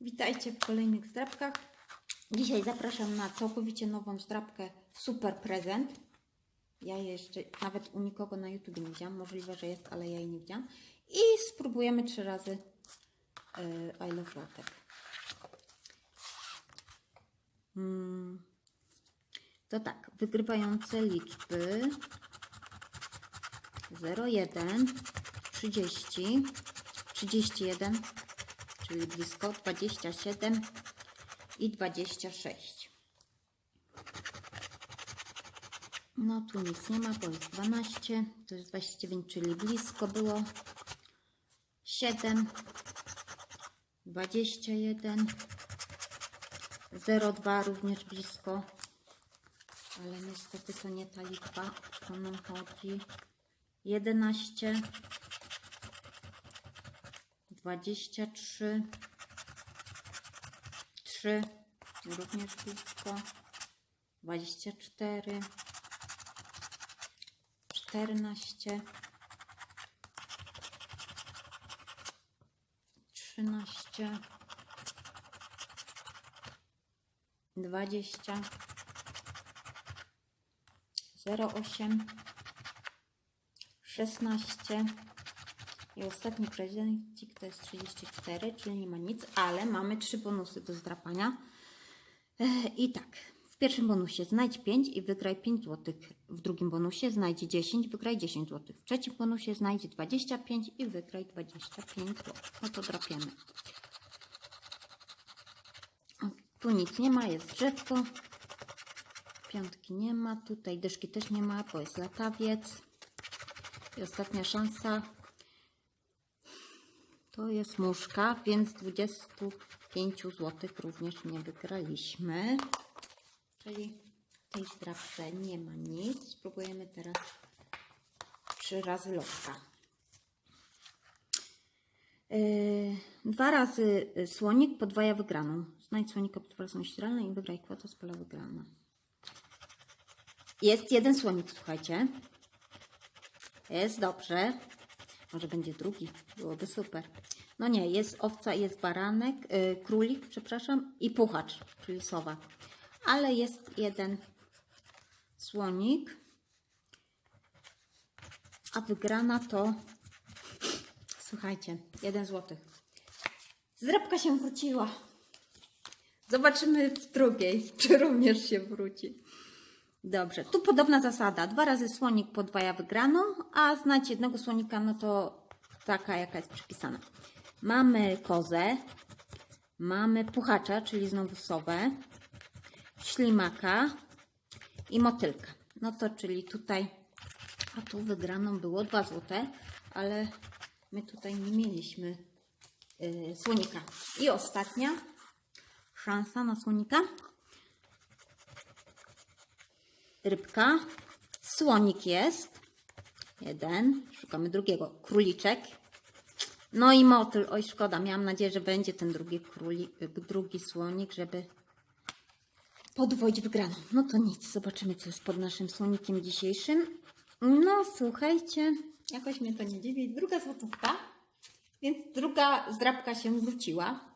Witajcie w kolejnych zdrabkach. Dzisiaj zapraszam na całkowicie nową zdrabkę Super Prezent. Ja jeszcze nawet u nikogo na YouTube nie widziałam. Możliwe, że jest, ale ja jej nie widziałam. I spróbujemy trzy razy yy, I Love Latek. Mm. To tak, wygrywające liczby 01, 30, 31, czyli blisko 27 i 26. No tu nic nie ma, bo jest 12, to jest 29, czyli blisko było 7, 21, 02 również blisko, ale niestety to nie ta liczba, o nam chodzi. 11, 23, 3, również blisko, 24, 14, 13, 20, 08, 16 i ostatni prezencik to jest 34, czyli nie ma nic, ale mamy trzy bonusy do zdrapania. E, I tak, w pierwszym bonusie znajdź 5 i wygraj 5 zł. W drugim bonusie znajdź 10, wygraj 10 zł. W trzecim bonusie znajdź 25 i wygraj 25 zł. No to drapiemy. Tu nic nie ma, jest drzewko. Piątki nie ma, tutaj dyszki też nie ma, bo jest latawiec. I ostatnia szansa to jest muszka, więc 25 zł również nie wygraliśmy. Czyli w tej zdrabce nie ma nic. Spróbujemy teraz trzy razy lotka. Yy, dwa razy słonik podwaja wygraną. Znajdź słonika pod wersją ścieralną i wygraj kwotę z pola wygrana. Jest jeden słonik, słuchajcie. Jest dobrze. Może będzie drugi, byłoby super. No nie, jest owca, jest baranek, yy, królik, przepraszam, i puchacz, czyli sowa. Ale jest jeden słonik. A wygrana to, słuchajcie, jeden złotych. Zrabka się wróciła. Zobaczymy w drugiej, czy również się wróci. Dobrze, tu podobna zasada. Dwa razy słonik podwaja wygraną, a znać jednego słonika, no to taka, jaka jest przypisana. Mamy kozę, mamy puchacza, czyli znowu sowę, ślimaka i motylka. No to czyli tutaj, a tu wygraną było 2 złote, ale my tutaj nie mieliśmy yy, słonika. I ostatnia szansa na słonika rybka, słonik jest, jeden, szukamy drugiego, króliczek, no i motyl, oj szkoda, miałam nadzieję, że będzie ten drugi królik, drugi słonik, żeby podwoić wygraną. No to nic, zobaczymy co jest pod naszym słonikiem dzisiejszym. No słuchajcie, jakoś mnie to nie dziwi, druga złotówka, więc druga zdrabka się wróciła.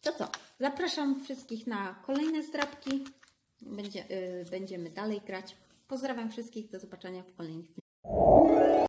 To co? Zapraszam wszystkich na kolejne zdrabki. Będzie, y, będziemy dalej grać. Pozdrawiam wszystkich. Do zobaczenia w kolejnych filmach.